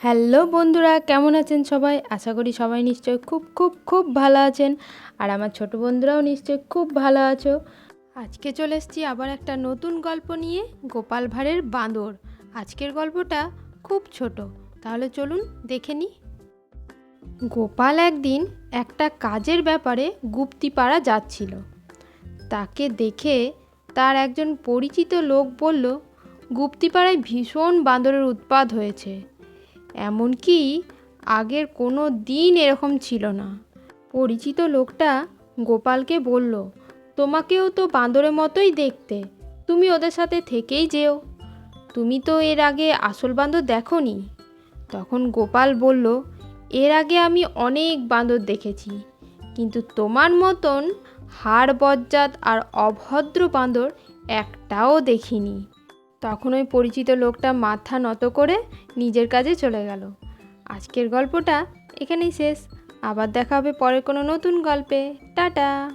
Hello বন্ধুরা, কেমন আছেন সবাই? আশা করি সবাই নিশ্চয়ই খুব খুব খুব ভালো আছেন। আর আমার ছোট বন্ধুরাও নিশ্চয়ই খুব ভালো আছো। আজকে চলে এসেছি আবার একটা নতুন গল্প নিয়ে, গোপাল ভাঁড়ের বাঁদর। আজকের গল্পটা খুব ছোট, তাহলে চলুন দেখে নিই। গোপাল একদিন একটা কাজের ব্যাপারে গুপ্তিপাড়া যাচ্ছিল। তাকে দেখে তার একজন পরিচিত লোক বলল, গুপ্তিপাড়ায় ভীষণ বাঁদরের উৎপাত হয়েছে। এমনকি আগের কোনো দিন এরকম ছিল না। পরিচিত লোকটা গোপালকে বলল, তোমাকেও তো বাঁদরের মতোই দেখতে। তুমি ওদের সাথে থেকেই যেও। তুমি তো এর আগে আসল বাঁদর দেখোনি। তখন গোপাল বলল, এর আগে আমি অনেক বাঁদর দেখেছি, কিন্তু তোমার মতন হাড় বজ্জাত আর অভদ্র বাঁদর একটাও দেখিনি। তখন ওই পরিচিত লোকটা মাথা নত করে নিজের কাজে চলে গেল। আজকের গল্পটা এখানেই শেষ। আবার দেখা হবে পরে কোনো নতুন গল্পে। টাটা!